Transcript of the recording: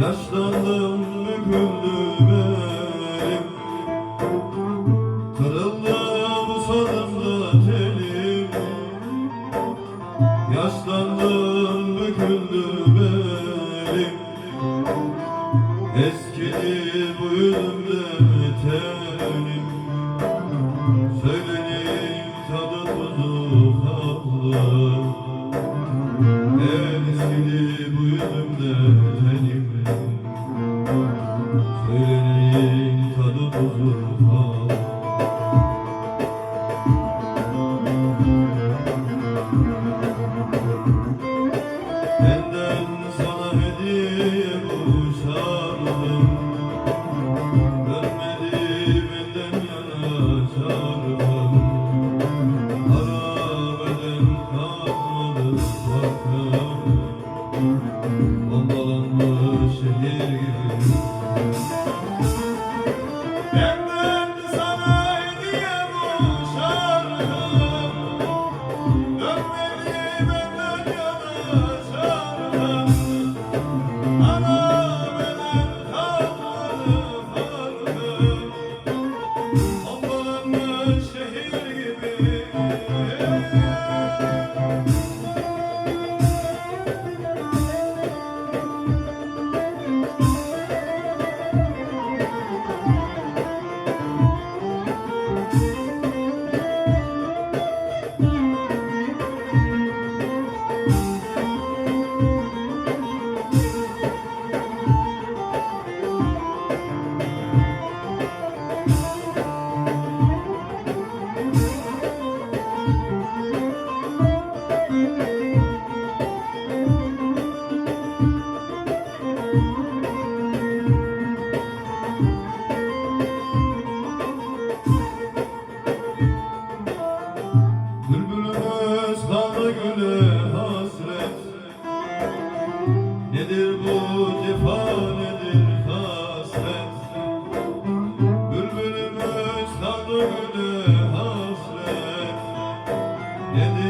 Yaşlandım büküldüm elim Kırıldı usadım da telim. Yaşlandım büküldüm elim Eskidi buyurdum Amen. love. Nedir